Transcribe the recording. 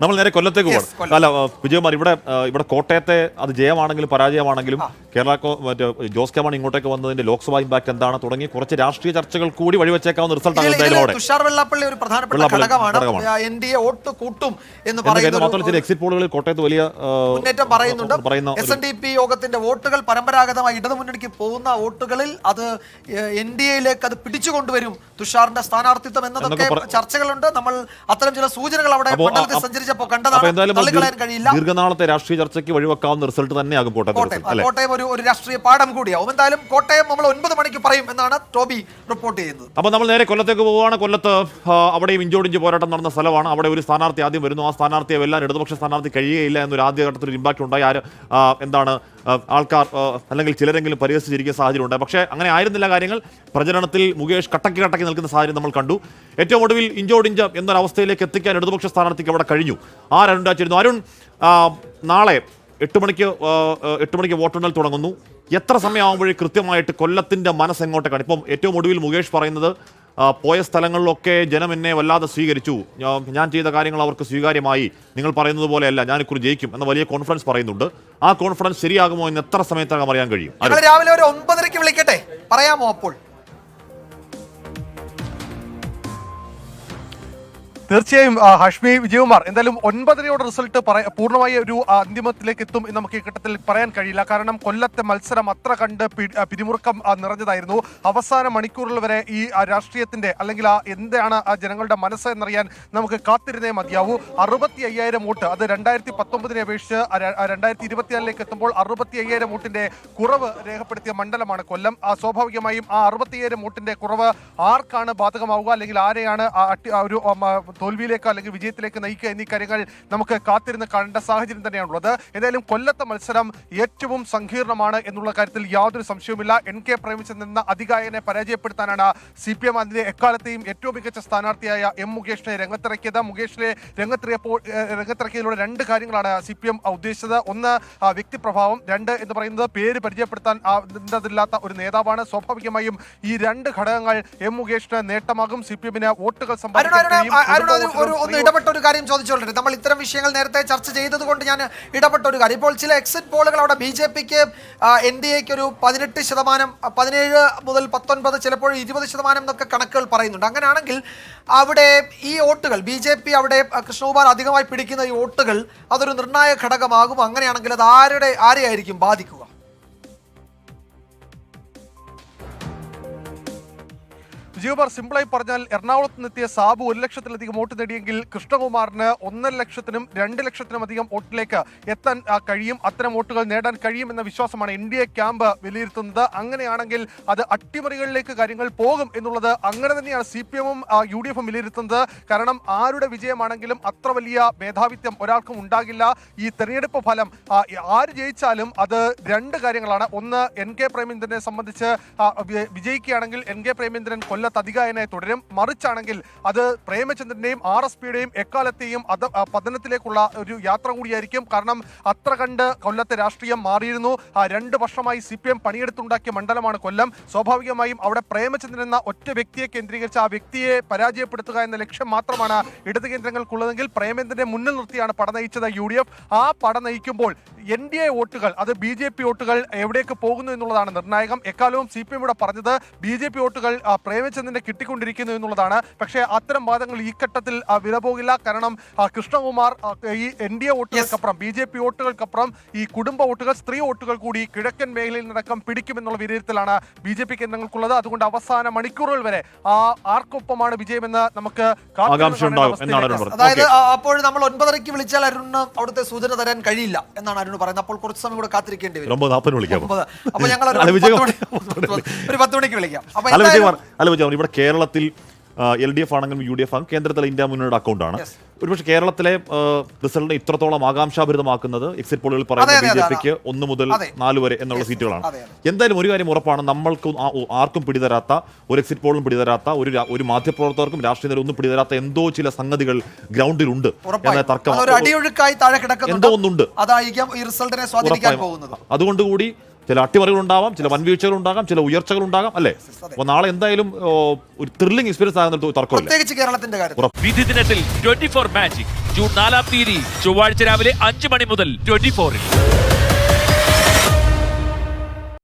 നമ്മൾ നേരെ കൊല്ലത്തേക്ക് പോകണം. അല്ല വിജയകുമാർ ഇവിടെ ഇവിടെ കോട്ടയത്തെ അത് ജയമാണെങ്കിലും പരാജയമാണെങ്കിലും കേരള മറ്റേ ജോസ് കെ മാണി ഇങ്ങോട്ടേക്ക് വന്നതിന്റെ ലോക്സഭാ ഇമ്പാക്ട് എന്താണ് തുടങ്ങി കുറച്ച് രാഷ്ട്രീയ ചർച്ചകൾ കൂടി വഴിവെച്ചേക്കാവുന്ന റിസൾട്ടാണ് ആണ് എന്തായാലും തുഷാർ വെള്ളാപ്പള്ളി ഒരു പ്രധാനപ്പെട്ട ഘടകമാണ്. എൻ ഡി എ വോട്ട് കൂട്ടും എന്ന് പറയുന്നത് പറയുന്ന മാത്രമല്ല ചില എക്സിറ്റ് പോളുകളിൽ കോട്ടയത്ത് വലിയ മുന്നേറ്റം പറയുന്നുണ്ട്. പറയുന്ന എസ് എൻ ഡി പി യോഗത്തിന്റെ വോട്ടുകൾ പരമ്പരാഗതമായി ഇടതുമുന്നണിക്ക് പോകുന്ന വോട്ടുകളിൽ അത് എൻ ഡി എയിലേക്ക് അത് പിടിച്ചുകൊണ്ടുവരും തുഷാറിന്റെ സ്ഥാനാർത്ഥിത്വം എന്നതൊക്കെ ചർച്ചകളുണ്ട്. നമ്മൾ അത്തരം ചില സൂചനകൾ അവിടെ മണ്ഡലത്തിൽ അപ്പോ അപ്പൊ കണ്ടതാണ് ദീർഘനാളത്തെ രാഷ്ട്രീയ ചർച്ചയ്ക്ക് വഴിവെക്കാവുന്ന റിസൾട്ട് തന്നെയാകും കോട്ടയം കോട്ടയം. ഒരു ഒരു രാഷ്ട്രീയ പാഠം കൂടിയാവും. എന്തായാലും കോട്ടയം നമ്മൾ ഒൻപത് മണിക്ക് പറയും എന്നാണ് ടോബി റിപ്പോർട്ട് ചെയ്യുന്നത്. അപ്പൊ നമ്മൾ നേരെ കൊല്ലത്തേക്ക് പോവുകയാണ്. കൊല്ലത്ത് അവിടെയും ഇഞ്ചോടിഞ്ച് പോരാട്ടം നടന്ന സ്ഥലമാണ്. അവിടെ ഒരു സ്ഥാനാർത്ഥി ആദ്യം വരുന്നു. ആ സ്ഥാനാർത്ഥിയെ വെല്ലാൻ ഇടതുപക്ഷ സ്ഥാനാർത്ഥി കഴിയുകയില്ല എന്നൊരു ആദ്യഘട്ടത്തിൽ ഒരു ഇമ്പാക്ട് ഉണ്ടായി. ആര് ആ, എന്താണ് ആൾക്കാർ അല്ലെങ്കിൽ ചിലരെങ്കിലും പരിഹസിച്ചിരിക്കുന്ന സാഹചര്യം ഉണ്ടായി പക്ഷേ അങ്ങനെ ആയിരുന്നില്ല കാര്യങ്ങൾ. പ്രചരണത്തിൽ മുകേഷ് കട്ടക്കി കട്ടക്കി നിൽക്കുന്ന സാഹചര്യം നമ്മൾ കണ്ടു. ഏറ്റവും ഒടുവിൽ ഇഞ്ചോടിഞ്ച് എന്നൊരവസ്ഥയിലേക്ക് എത്തിക്കാൻ ഇടതുപക്ഷ സ്ഥാനാർത്ഥിക്ക് അവിടെ കഴിഞ്ഞു. ആർ അരുൺ അരുൺ നാളെ എട്ട് മണിക്ക് എട്ട് മണിക്ക് വോട്ടെണ്ണൽ തുടങ്ങുന്നു. എത്ര സമയമാകുമ്പോഴേ കൃത്യമായിട്ട് കൊല്ലത്തിന്റെ മനസ്സ് എങ്ങോട്ടേക്കാണ് ഇപ്പം ഏറ്റവും ഒടുവിൽ മുകേഷ് പറയുന്നത് പോയ സ്ഥലങ്ങളിലൊക്കെ ജനം എന്നെ വല്ലാതെ സ്വീകരിച്ചു. ഞാൻ- ചെയ്ത കാര്യങ്ങൾ അവർക്ക് സ്വീകാര്യമായി. നിങ്ങൾ പറയുന്നത് പോലെയല്ല ഞാനിക്കുറി ജയിക്കും എന്ന വലിയ കോൺഫിഡൻസ് പറയുന്നുണ്ട്. ആ കോൺഫിഡൻസ് ശരിയാകുമോ എന്ന് എത്ര സമയത്തകം അറിയാൻ കഴിയും. രാവിലെ ഒരു ഒമ്പതരയ്ക്ക് വിളിക്കട്ടെ. പറയാമോ അപ്പോൾ? തീർച്ചയായും ഹഷ്മി വിജയകുമാർ എന്തായാലും ഒൻപതരയോടെ റിസൾട്ട് പറ പൂർണമായി ഒരു അന്തിമത്തിലേക്ക് എത്തും എന്ന് നമുക്ക് ഈ ഘട്ടത്തിൽ പറയാൻ കഴിയില്ല. കാരണം കൊല്ലത്തെ മത്സരം അത്ര കണ്ട് പിരിമുറുക്കം നിറഞ്ഞതായിരുന്നു. അവസാന മണിക്കൂറിൽ വരെ ഈ രാഷ്ട്രീയത്തിന്റെ അല്ലെങ്കിൽ ആ എന്താണ് ആ ജനങ്ങളുടെ മനസ്സ് എന്നറിയാൻ നമുക്ക് കാത്തിരുന്നേ മതിയാവൂ. അറുപത്തി അയ്യായിരം വോട്ട് അത് രണ്ടായിരത്തി പത്തൊമ്പതിനെ അപേക്ഷിച്ച് രണ്ടായിരത്തി ഇരുപത്തിനാലിലേക്ക് എത്തുമ്പോൾ അറുപത്തി അയ്യായിരം വോട്ടിന്റെ കുറവ് രേഖപ്പെടുത്തിയ മണ്ഡലമാണ് കൊല്ലം. സ്വാഭാവികമായും ആ അറുപത്തി അയ്യായിരം വോട്ടിന്റെ കുറവ് ആർക്കാണ് ബാധകമാവുക? അല്ലെങ്കിൽ ആരെയാണ് ഒരു തോൽവിയിലേക്ക് അല്ലെങ്കിൽ വിജയത്തിലേക്ക് നയിക്കുക എന്നീ കാര്യങ്ങൾ നമുക്ക് കാത്തിരുന്ന് കണ്ട സാഹചര്യം തന്നെയാണുള്ളത്. എന്തായാലും കൊല്ലത്തെ മത്സരം ഏറ്റവും സങ്കീർണമാണ് എന്നുള്ള കാര്യത്തിൽ യാതൊരു സംശയവുമില്ല. എൻ കെ പ്രേമചന്ദ്രൻ എന്ന അധികായനെ പരാജയപ്പെടുത്താനാണ് സി പി എം അതിന്റെ എക്കാലത്തെയും ഏറ്റവും മികച്ച സ്ഥാനാർത്ഥിയായ എം മുകേഷിനെ രംഗത്തിറക്കിയത്. മുകേഷിനെ രംഗത്തിറക്കിയപ്പോൾ രംഗത്തിറക്കിയതിലൂടെ രണ്ട് കാര്യങ്ങളാണ് സി പി എം ഉദ്ദേശിച്ചത്. ഒന്ന് വ്യക്തി വ്യക്തിപ്രഭാവം. രണ്ട് എന്ന് പറയുന്നത് പേര് പരിചയപ്പെടുത്താൻ ഇല്ലാത്ത ഒരു നേതാവാണ്. സ്വാഭാവികമായും ഈ രണ്ട് ഘടകങ്ങൾ എം മുകേഷിന് നേട്ടമാകും. സി പി എമ്മിന് വോട്ടുകൾ സമ്പാദിക്കാൻ ഒരു- ഒരു ഒന്ന് ഇടപെട്ട ഒരു കാര്യം ചോദിച്ചോളട്ടെ. നമ്മൾ ഇത്തരം വിഷയങ്ങൾ നേരത്തെ ചർച്ച ചെയ്തത് കൊണ്ട് ഞാൻ ഇടപെട്ട ഒരു കാര്യം. ഇപ്പോൾ ചില എക്സിറ്റ് പോളുകൾ അവിടെ ബി ജെ പിക്ക് എൻ ഡി എക്ക് ഒരു പതിനെട്ട് ശതമാനം പതിനേഴ് മുതൽ പത്തൊൻപത് ചിലപ്പോൾ ഇരുപത് ശതമാനം എന്നൊക്കെ കണക്കുകൾ പറയുന്നുണ്ട്. അങ്ങനെയാണെങ്കിൽ അവിടെ ഈ വോട്ടുകൾ ബി ജെ പി അവിടെ കൃഷ്ണകുമാർ അധികമായി പിടിക്കുന്ന ഈ വോട്ടുകൾ അതൊരു നിർണായക ഘടകമാകും. അങ്ങനെയാണെങ്കിൽ അത് ആരുടെ ആരെയായിരിക്കും ബാധിക്കുക? വിജയകുമാർ സിമ്പിളായി പറഞ്ഞാൽ എറണാകുളത്ത് നിന്നെത്തിയ സാബു ഒരു ലക്ഷത്തിലധികം വോട്ട് നേടിയെങ്കിൽ കൃഷ്ണകുമാറിന് ഒന്നര ലക്ഷത്തിനും രണ്ട് ലക്ഷത്തിനും അധികം വോട്ടിലേക്ക് എത്താൻ കഴിയും. അത്തരം വോട്ടുകൾ നേടാൻ കഴിയുമെന്ന വിശ്വാസമാണ് എൻ ഡി എ ക്യാമ്പ് വിലയിരുത്തുന്നത്. അങ്ങനെയാണെങ്കിൽ അത് അട്ടിമറികളിലേക്ക് കാര്യങ്ങൾ പോകും എന്നുള്ളത് അങ്ങനെ തന്നെയാണ് സി പി എമ്മും യു ഡി എഫും വിലയിരുത്തുന്നത്. കാരണം ആരുടെ വിജയമാണെങ്കിലും അത്ര വലിയ മേധാവിത്വം ഒരാൾക്കും ഉണ്ടാകില്ല. ഈ തെരഞ്ഞെടുപ്പ് ഫലം ആര് ജയിച്ചാലും അത് രണ്ട് കാര്യങ്ങളാണ്. ഒന്ന് എൻ കെ പ്രേമേന്ദ്രനെ സംബന്ധിച്ച് വിജയിക്കുകയാണെങ്കിൽ എൻ കെ പ്രേമേന്ദ്രൻ കൊല്ലത്ത് അധികായനായി തുടരും. മറിച്ചാണെങ്കിൽ അത് പ്രേമചന്ദ്രന്റെയും ആർ എസ് പിയുടെയും എക്കാലത്തെയും അത് പതനത്തിലേക്കുള്ള ഒരു യാത്ര കൂടിയായിരിക്കും. കാരണം അത്ര കണ്ട് കൊല്ലത്തെ രാഷ്ട്രീയം മാറിയിരുന്നു. ആ, രണ്ട് വർഷമായി സി പി എം പണിയെടുത്തുണ്ടാക്കിയ മണ്ഡലമാണ് കൊല്ലം. സ്വാഭാവികമായും അവിടെ പ്രേമചന്ദ്രൻ എന്ന ഒറ്റ വ്യക്തിയെ കേന്ദ്രീകരിച്ച് ആ വ്യക്തിയെ പരാജയപ്പെടുത്തുക എന്ന ലക്ഷ്യം മാത്രമാണ് ഇടത് കേന്ദ്രങ്ങൾക്കുള്ളതെങ്കിൽ പ്രേമേന്ദ്രനെ മുന്നിൽ നിർത്തിയാണ് പട നയിച്ചത് യു ഡി എഫ്. ആ പട നയിക്കുമ്പോൾ എൻ ഡി എ വോട്ടുകൾ അത് ബി ജെ പി വോട്ടുകൾ എവിടേക്ക് പോകുന്നു എന്നുള്ളതാണ് നിർണായകം. എക്കാലവും സി പി എം ഇവിടെ പറഞ്ഞത് ബി ജെ പി വോട്ടുകൾ ആ, തന്നെ കിട്ടിക്കൊണ്ടിരിക്കുന്നു എന്നുള്ളതാണ്. പക്ഷേ അത്തരം വാദങ്ങൾ ഈ ഘട്ടത്തിൽ വില പോകില്ല. കാരണം കൃഷ്ണകുമാർ ഈ എൻ ഡി എ വോട്ടുകൾക്കപ്പുറം ബി ജെ പി വോട്ടുകൾക്കപ്പുറം ഈ കുടുംബ വോട്ടുകൾ സ്ത്രീ വോട്ടുകൾ കൂടി കിഴക്കൻ മേഖലയിൽ നടക്കം പിടിക്കുമെന്നുള്ള വിലയിരുത്തലാണ് ബി ജെ പി കേന്ദ്രങ്ങൾക്കുള്ളത്. അതുകൊണ്ട് അവസാന മണിക്കൂറുകൾ വരെ ആ ആർക്കൊപ്പമാണ് വിജയമെന്ന് നമുക്ക് അതായത് അപ്പോൾ നമ്മൾ ഒൻപതരയ്ക്ക് വിളിച്ചാൽ അരുണ് അവിടുത്തെ സൂചന തരാൻ കഴിയില്ല എന്നാണ് അരുൺ പറയുന്നത്. അപ്പോൾ കുറച്ച് സമയം കൂടെ കാത്തിരിക്കേണ്ടി വരും. അപ്പൊ ഞങ്ങൾ ഒരു പത്ത് മണിക്ക് വിളിക്കാം. അപ്പൊ വിജയകുമാർ ഇവിടെ കേരളത്തിൽ എൽ ഡി എഫ് ആണെങ്കിലും യു ഡി എഫ് ആണെങ്കിലും കേന്ദ്രത്തിലെ ഇന്ത്യ മുന്നണിയുടെ അക്കൗണ്ടാണ്. ഒരുപക്ഷെ കേരളത്തിലെ റിസൾട്ട് ഇത്രത്തോളം ആകാംക്ഷാഭരിതമാക്കുന്നത് എക്സിറ്റ് പോളുകൾ പറയുന്ന ബി ജെ പിക്ക് ഒന്ന് മുതൽ നാല് വരെ എന്നുള്ള സീറ്റുകളാണ്. എന്തായാലും ഒരു കാര്യം ഉറപ്പാണ് നമ്മൾക്ക് ആർക്കും പിടിതരാത്ത ഒരു എക്സിറ്റ് പോളും പിടിതരാത്ത ഒരു ഒരു മാധ്യമപ്രവർത്തകർക്കും രാഷ്ട്രീയ നേരം ഒന്നും പിടിതരാത്ത എന്തോ ചില സംഗതികൾ ഗ്രൗണ്ടിലുണ്ട് എന്ന തർക്കം എന്തോ ഒന്നുണ്ട്. റിസൾട്ടിനെ അതുകൊണ്ട് കൂടി ചില അട്ടിമറികൾ ഉണ്ടാവാം ചില വൻവീഴ്ചകൾ ഉണ്ടാകാം ചില ഉയർച്ചകൾ ഉണ്ടാകാം അല്ലേ അപ്പോൾ നാളെ എന്തായാലും ഒരു ത്രില്ലിംഗ് എക്സ്പീരിയൻസ് ആകുന്ന തർക്കമില്ല. പ്രത്യേകിച്ച് കേരളത്തിന്റെ കാര്യത്തിൽ വിധി ദിനത്തിൽ ട്വന്റി ഫോർ മാജിക് ജൂൺ നാലാം തീയതി ചൊവ്വാഴ്ച രാവിലെ അഞ്ച് മണി മുതൽ ട്വന്റി ഫോറിൽ